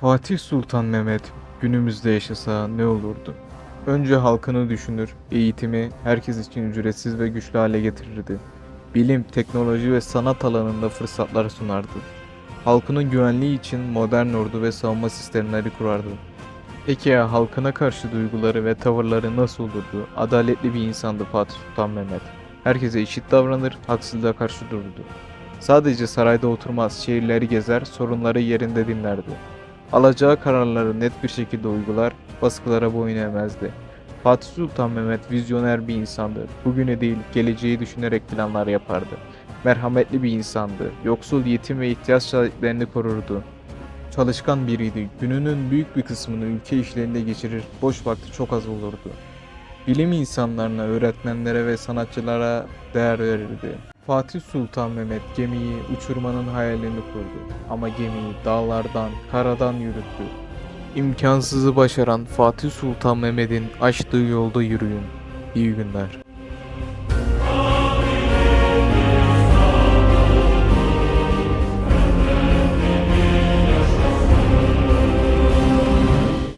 Fatih Sultan Mehmet günümüzde yaşasa ne olurdu? Önce halkını düşünür, eğitimi herkes için ücretsiz ve güçlü hale getirirdi. Bilim, teknoloji ve sanat alanında fırsatlar sunardı. Halkının güvenliği için modern ordu ve savunma sistemleri kurardı. Peki ya halkına karşı duyguları ve tavırları nasıl olurdu? Adaletli bir insandı Fatih Sultan Mehmet. Herkese eşit davranır, haksızlığa karşı dururdu. Sadece sarayda oturmaz, şehirleri gezer, sorunları yerinde dinlerdi. Alacağı kararları net bir şekilde uygular, baskılara boyun eğmezdi. Fatih Sultan Mehmet vizyoner bir insandı. Bugünü değil, geleceği düşünerek planlar yapardı. Merhametli bir insandı. Yoksul, yetim ve ihtiyaç sahiplerini korurdu. Çalışkan biriydi. Gününün büyük bir kısmını ülke işlerinde geçirir, boş vakti çok az olurdu. Bilim insanlarına, öğretmenlere ve sanatçılara değer verirdi. Fatih Sultan Mehmet gemiyi uçurmanın hayalini kurdu. Ama gemiyi dağlardan, karadan yürüttü. İmkansızı başaran Fatih Sultan Mehmet'in açtığı yolda yürüyün. İyi günler.